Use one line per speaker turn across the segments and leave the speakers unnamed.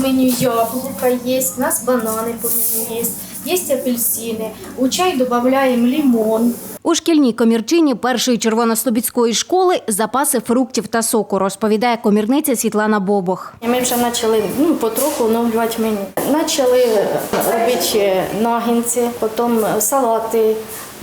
меню яблука є, у нас банани по меню є, є апельсини. У чай додаємо лимон.
У шкільній комірчині першої червонослобідської школи запаси фруктів та соку, розповідає комірниця Світлана Бобох.
Ми вже почали ну, потроху оновлювати меню. Почали робити нагінці, потім салати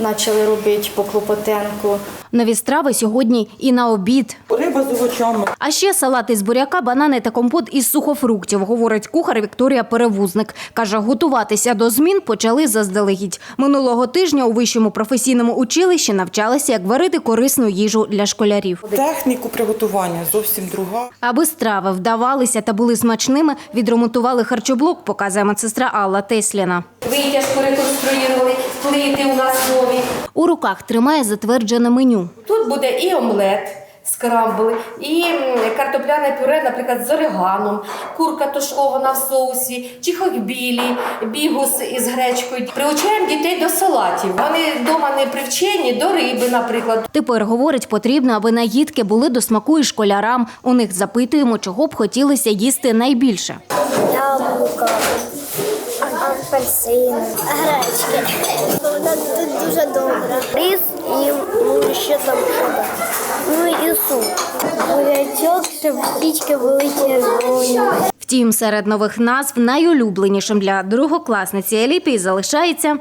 почали робити по клопотенку.
Нові страви сьогодні і на обід.
Риба з овочами.
А ще салати з буряка, банани та компот із сухофруктів, говорить кухар Вікторія Перевузник. Каже, готуватися до змін почали заздалегідь. Минулого тижня у вищому професійному училищі навчалися, як варити корисну їжу для школярів.
Техніку приготування зовсім друга.
Аби страви вдавалися та були смачними, відремонтували харчоблок, показує медсестра Алла Тесліна.
Витяжку реконструювали, плити у нас нові.
У руках тримає затверджене меню.
Тут буде і омлет, скрамбл, і картопляне пюре, наприклад, з ориганом, курка тушкована в соусі, чихокбілі, бігус із гречкою. Приучаємо дітей до салатів. Вони вдома не привчені до риби, наприклад.
Тепер говорить, потрібно, аби наїдки були до смаку і школярам. У них запитуємо, чого б хотілося їсти найбільше.
яблука, апельсини, гречки. Вона тут дуже добра. Рис і ще там що. Ну і суп. Бурячок, щоб птічки були червоні.
Втім, серед нових назв найулюбленішим для другокласниці Еліпії залишається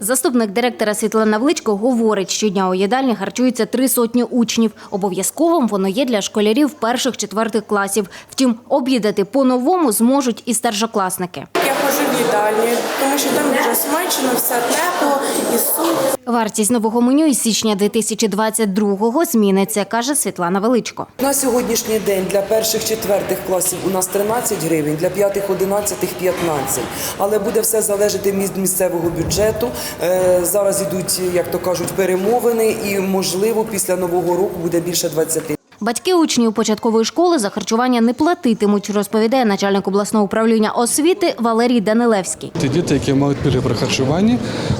Заступник директора Світлана Вличко говорить, щодня у їдальні харчуються три сотні учнів. Обов'язковим воно є для школярів перших-четвертих класів. Втім, обідати по-новому зможуть і старшокласники.
Я ходжу в їдальні, тому що там дуже смачно, все тепло і суп.
Вартість нового меню із січня 2022-го зміниться, каже Світлана Величко.
На сьогоднішній день для перших четвертих класів у нас 13 гривень, для п'ятих одинадцятих 15. Але буде все залежати від місцевого бюджету. Е, Зараз ідуть, як то кажуть, перемовини, і можливо після нового року буде більше 20.
Батьки учнів початкової школи за харчування не платитимуть, розповідає начальник обласного управління освіти Валерій Данилевський.
Ті діти, які мають пільги при харчуванні,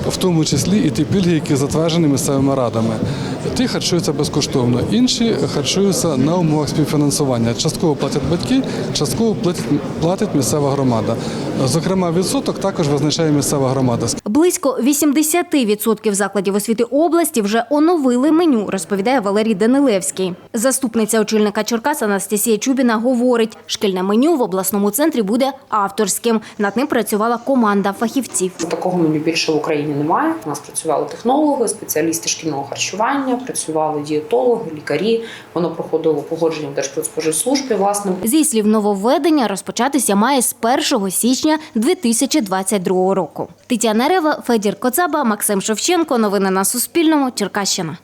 в тому числі і ті пільги, які затверджені місцевими радами. Ті харчуються безкоштовно, інші харчуються на умовах співфінансування. Частково платять батьки, частково платить, платить місцева громада. Зокрема, відсоток також визначає місцева громада.
Близько 80% закладів освіти області вже оновили меню, розповідає Валерій Данилевський. Заступниця очільника Черкас Анастасія Чубіна говорить, шкільне меню в обласному центрі буде авторським. Над ним працювала команда фахівців.
Такого меню більше в Україні немає. У нас працювали технологи, спеціалісти шкільного харчування, працювали дієтологи, лікарі. Воно проходило погодження в Держпродспоживслужбі. Власне,
Зі слів нововведення розпочатися має з 1 січня 2022 року. Тетяна Рева, Федір Коцаба, Максим Шевченко. Новини на Суспільному. Черкащина.